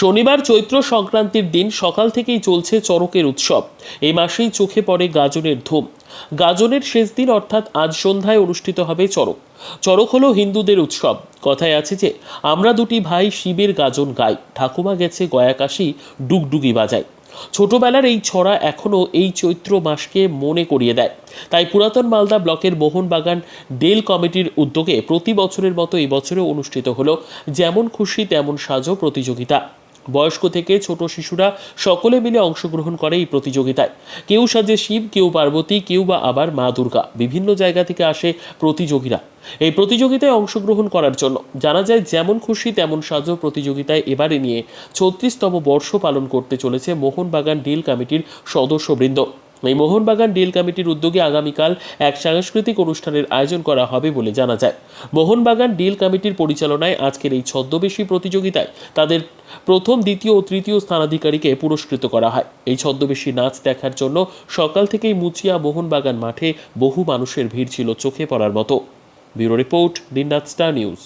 শনিবার চৈত্র সংক্রান্তির দিন সকাল থেকেই চলছে চড়কের উৎসব। এই মাসেই চোখে পড়ে গাজনের ধুম। গাজনের শেষ দিন অর্থাৎ আজ সন্ধ্যায় অনুষ্ঠিত হবে চড়ক চড়ক হলো হিন্দুদের উৎসব। কথায় আছে যে, আমরা দুটি ভাই শিবের গাজন গাই। ঠাকুমা গেছে গয়াকাশি ডুগডুগি বাজায়। ছোটবেলার এই ছড়া এখনও এই চৈত্র মাসকে মনে করিয়ে দেয়। তাই পুরাতন মালদা ব্লকের মোহনবাগান ডেল কমিটির উদ্যোগে প্রতি বছরের মতো এই অনুষ্ঠিত হলো। যেমন খুশি, তেমন সাজো প্রতিযোগিতা। বয়স্ক থেকে ছোট শিশুরা সকলে মিলে অংশগ্রহণ করে এই প্রতিযোগিতায়। কেউ সাজে শিব, কেউ পার্বতী, কেউ বা আবার মা দুর্গা। বিভিন্ন জায়গা থেকে আসে প্রতিযোগীরা। এই প্রতিযোগিতায় অংশগ্রহণ করার জন্য জানা যায়, যেমন খুশি, তেমন সাজো প্রতিযোগিতায় এবারে নিয়ে ছত্রিশতম বর্ষ পালন করতে চলেছে মোহনবাগান ডিল কমিটির সদস্যবৃন্দ। এই মোহনবাগান ডিল কমিটির উদ্যোগে আগামীকাল এক সাংস্কৃতিক অনুষ্ঠানের আয়োজন করা হবে বলে জানা যায়। মোহনবাগান ডিল কমিটির পরিচালনায় আজকের এই ছদ্মবেশী প্রতিযোগিতায় তাদের প্রথম, দ্বিতীয় ও তৃতীয় স্থানাধিকারীকে পুরস্কৃত করা হয়। এই ছদ্মবেশী নাচ দেখার জন্য সকাল থেকেই মুচিয়া মোহনবাগান মাঠে বহু মানুষের ভিড় ছিল চোখে পড়ার মতো। Bureau report Dinraat star news.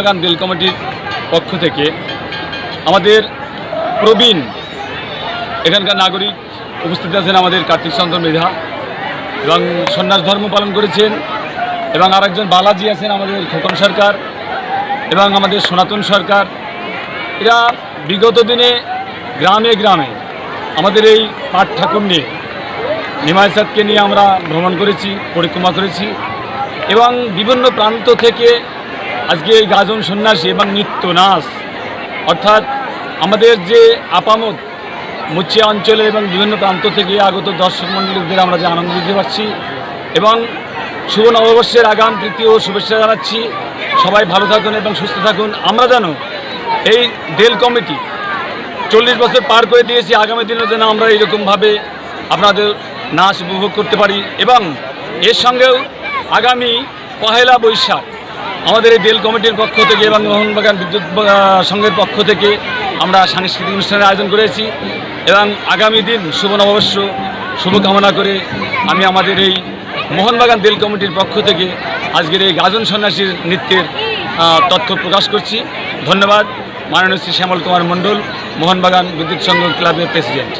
Mohanbagan rail কমিটির পক্ষ থেকে আমাদের প্রবীণ এখানকার নাগরিক উপস্থিত আছেন আমাদের কার্তিক চন্দ্র মৃধা এবং সন্ন্যাস ধর্ম পালন করেছেন এবং আরেকজন বালাজি আছেন আমাদের খোকন সরকার এবং আমাদের সনাতন সরকার। এরা বিগত দিনে গ্রামে গ্রামে আমাদের এই পাট ঠাকুর নিয়ে, নিমাই সাদকে নিয়ে আমরা ভ্রমণ করেছি, পরিক্রমা করেছি এবং বিভিন্ন প্রান্ত থেকে আজকে এই গাজন সন্ন্যাসী এবং নৃত্য নাচ অর্থাৎ আমাদের যে আপামত মুচিয়া অঞ্চলে এবং বিভিন্ন প্রান্ত থেকে আগত দর্শক মণ্ডলীদের আমরা যে আনন্দ দিতে পারছি এবং শুভ নববর্ষের আগাম তৃতীয় শুভেচ্ছা জানাচ্ছি। সবাই ভালো থাকুন এবং সুস্থ থাকুন। আমরা যেন এই ডেল কমিটি চল্লিশ বছর পার করে দিয়েছি, আগামী দিনে যেন আমরা এইরকমভাবে আপনাদের নাচ উপভোগ করতে পারি এবং এর সঙ্গেও আগামী পহেলা বৈশাখ আমাদের এই ডেল কমিটির পক্ষ থেকে এবং মোহনবাগান বিদ্যুৎ সংঘের পক্ষ থেকে আমরা সাংস্কৃতিক অনুষ্ঠানের আয়োজন করেছি এবং আগামী দিন শুভ নববর্ষ, শুভকামনা করে আমি আমাদের এই মোহনবাগান দেল কমিটির পক্ষ থেকে আজকের এই গাজন সন্ন্যাসীর নৃত্যের তথ্য প্রকাশ করছি। ধন্যবাদ। মাননীয় শ্রী শ্যামল কুমার মণ্ডল, মোহনবাগান বিদ্যুৎ সংঘ ক্লাবের প্রেসিডেন্ট।